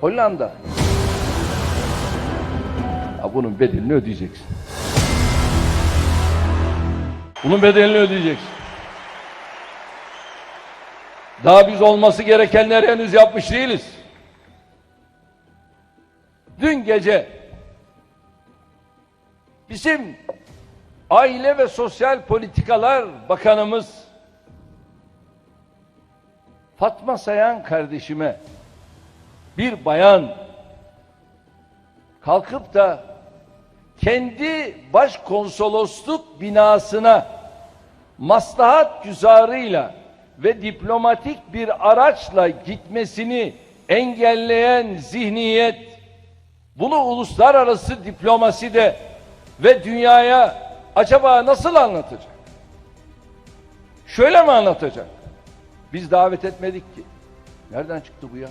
Hollanda. Ya bunun bedelini ödeyeceksin. Bunun bedelini ödeyeceksin. Daha biz olması gerekenleri henüz yapmış değiliz. Dün gece bizim Aile ve Sosyal Politikalar Bakanımız Fatma Sayan kardeşime bir bayan kalkıp da kendi başkonsolosluk binasına maslahat güzarıyla ve diplomatik bir araçla gitmesini engelleyen zihniyet bunu uluslararası diplomaside ve dünyaya acaba nasıl anlatacak? Şöyle mi anlatacak? Biz davet etmedik ki. Nereden çıktı bu ya?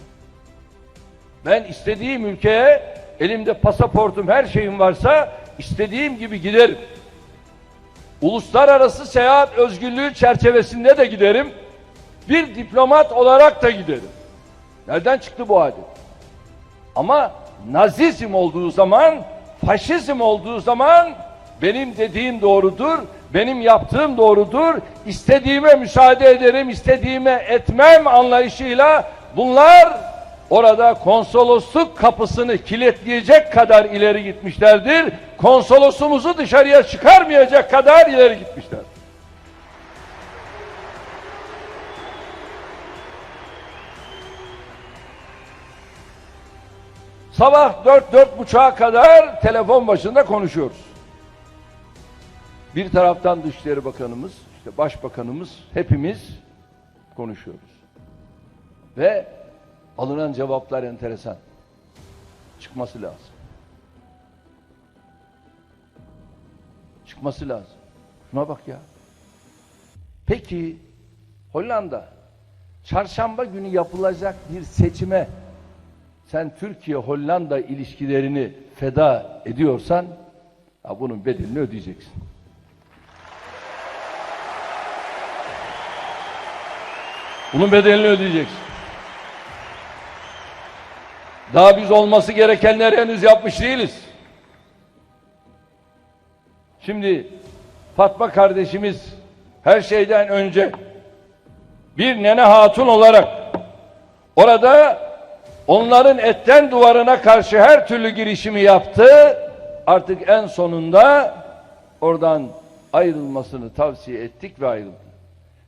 Ben istediğim ülkeye elimde pasaportum her şeyim varsa istediğim gibi giderim. Uluslararası seyahat özgürlüğü çerçevesinde de giderim. Bir diplomat olarak da giderim. Nereden çıktı bu adet? Ama nazizm olduğu zaman, faşizm olduğu zaman benim dediğim doğrudur, benim yaptığım doğrudur, istediğime müsaade ederim, istediğime etmem anlayışıyla bunlar orada konsolosluk kapısını kilitleyecek kadar ileri gitmişlerdir. Konsolosumuzu dışarıya çıkarmayacak kadar ileri gitmişler. Sabah dört, dört buçuğa kadar telefon başında konuşuyoruz. Bir taraftan Dışişleri Bakanımız, işte Başbakanımız, hepimiz konuşuyoruz. Ve alınan cevaplar enteresan. Çıkması lazım. Çıkması lazım. Şuna bak ya. Peki Hollanda çarşamba günü yapılacak bir seçime sen Türkiye-Hollanda ilişkilerini feda ediyorsan ya bunun bedelini ödeyeceksin. Bunun bedelini ödeyeceksin. Daha biz olması gerekenleri henüz yapmış değiliz. Şimdi Fatma kardeşimiz her şeyden önce bir nene hatun olarak orada onların etten duvarına karşı her türlü girişimi yaptı. Artık en sonunda oradan ayrılmasını tavsiye ettik ve ayrıldı.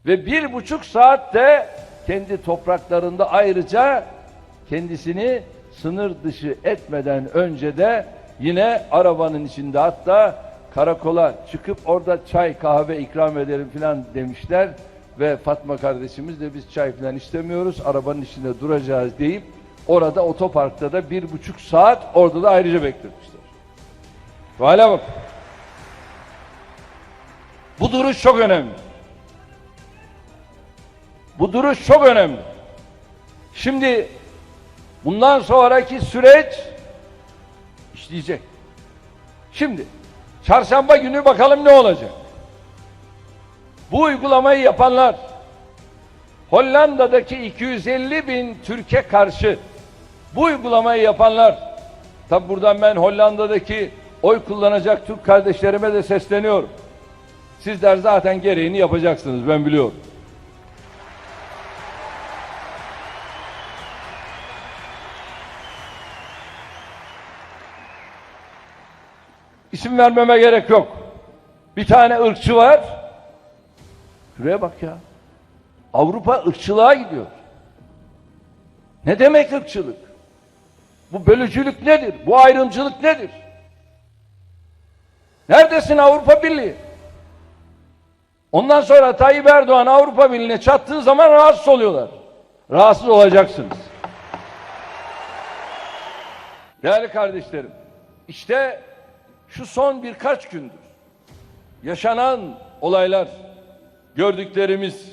Ve bir buçuk saatte kendi topraklarında ayrıca kendisini sınır dışı etmeden önce de yine arabanın içinde hatta karakola çıkıp orada çay kahve ikram edelim filan demişler ve Fatma kardeşimiz de biz çay filan istemiyoruz arabanın içinde duracağız deyip orada otoparkta da bir buçuk saat orada da ayrıca beklemişler. Hala bak. Bu duruş çok önemli. Bu duruş çok önemli. Şimdi bundan sonraki süreç işleyecek. Şimdi çarşamba günü bakalım ne olacak. Bu uygulamayı yapanlar Hollanda'daki 250 bin Türkiye karşı bu uygulamayı yapanlar tabi buradan ben Hollanda'daki oy kullanacak Türk kardeşlerime de sesleniyorum. Sizler zaten gereğini yapacaksınız ben biliyorum. İsim vermeme gerek yok. Bir tane ırkçı var. Şuraya bak ya. Avrupa ırkçılığa gidiyor. Ne demek ırkçılık? Bu bölücülük nedir? Bu ayrımcılık nedir? Neredesin Avrupa Birliği? Ondan sonra Tayyip Erdoğan Avrupa Birliği'ne çattığı zaman rahatsız oluyorlar. Rahatsız olacaksınız. Değerli kardeşlerim, işte şu son birkaç gündür yaşanan olaylar, gördüklerimiz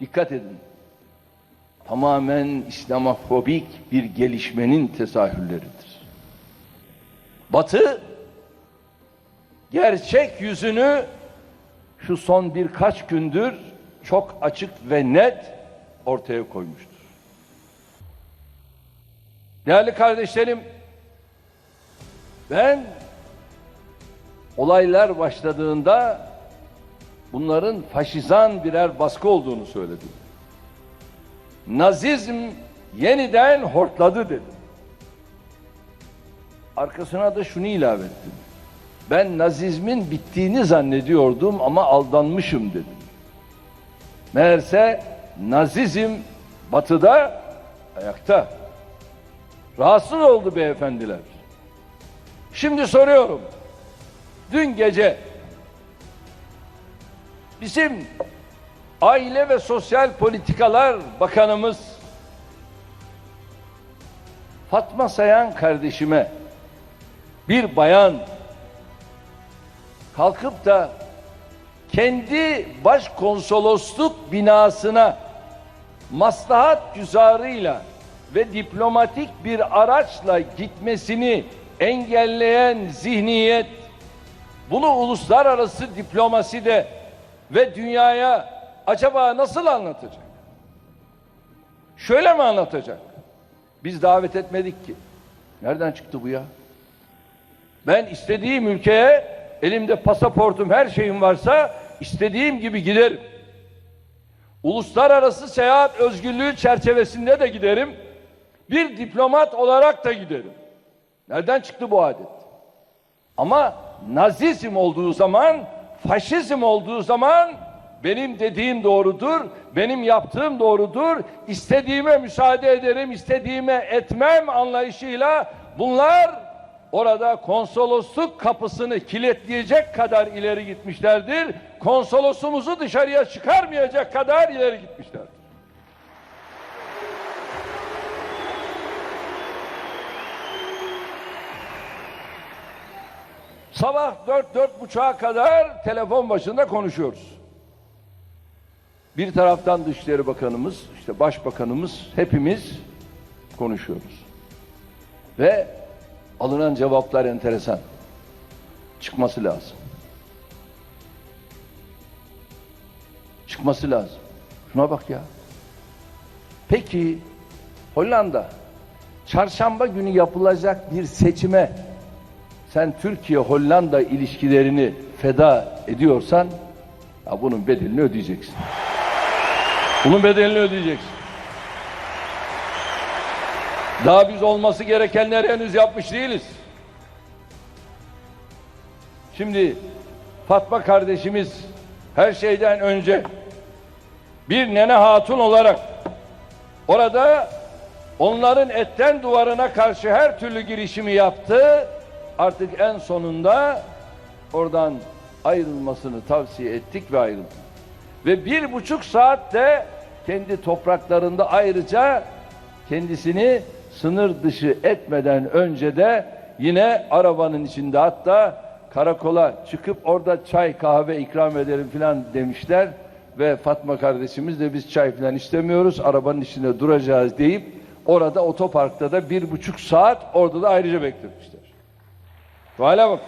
dikkat edin. Tamamen İslamofobik bir gelişmenin tesahürleridir. Batı gerçek yüzünü şu son birkaç gündür çok açık ve net ortaya koymuştur. Değerli kardeşlerim, ben olaylar başladığında bunların faşizan birer baskı olduğunu söyledim. Nazizm yeniden hortladı dedim. Arkasına da şunu ilave ettim. Ben nazizmin bittiğini zannediyordum ama aldanmışım dedim. Meğerse nazizm batıda ayakta. Rahatsız oldu beyefendiler. Şimdi soruyorum. Dün gece bizim Aile ve Sosyal Politikalar Bakanımız Fatma Sayan kardeşime bir bayan kalkıp da kendi başkonsolosluk binasına maslahat güzarıyla ve diplomatik bir araçla gitmesini engelleyen zihniyet bunu uluslararası diplomaside ve dünyaya acaba nasıl anlatacak? Şöyle mi anlatacak? Biz davet etmedik ki. Nereden çıktı bu ya? Ben istediğim ülkeye elimde pasaportum her şeyim varsa istediğim gibi giderim. Uluslararası seyahat özgürlüğü çerçevesinde de giderim. Bir diplomat olarak da giderim. Nereden çıktı bu adet? Ama nazizm olduğu zaman, faşizm olduğu zaman benim dediğim doğrudur, benim yaptığım doğrudur. İstediğime müsaade ederim, istediğime etmem anlayışıyla bunlar orada konsolosluk kapısını kilitleyecek kadar ileri gitmişlerdir. Konsolosumuzu dışarıya çıkarmayacak kadar ileri gitmişlerdir. Sabah dört, dört buçuğa kadar telefon başında konuşuyoruz. Bir taraftan Dışişleri Bakanımız, işte Başbakanımız hepimiz konuşuyoruz. Ve alınan cevaplar enteresan. Çıkması lazım. Çıkması lazım. Şuna bak ya. Peki Hollanda çarşamba günü yapılacak bir seçime sen Türkiye-Hollanda ilişkilerini feda ediyorsan ya bunun bedelini ödeyeceksin. Bunun bedelini ödeyeceksin. Daha biz olması gerekenleri henüz yapmış değiliz. Şimdi Fatma kardeşimiz her şeyden önce bir nene hatun olarak orada onların etten duvarına karşı her türlü girişimi yaptı. Artık en sonunda oradan ayrılmasını tavsiye ettik ve ayrıldı. Ve bir buçuk saatte kendi topraklarında ayrıca kendisini sınır dışı etmeden önce de yine arabanın içinde hatta karakola çıkıp orada çay kahve ikram ederim filan demişler ve Fatma kardeşimiz de biz çay filan istemiyoruz arabanın içinde duracağız deyip orada otoparkta da bir buçuk saat orada da ayrıca beklemişler. Hale bak.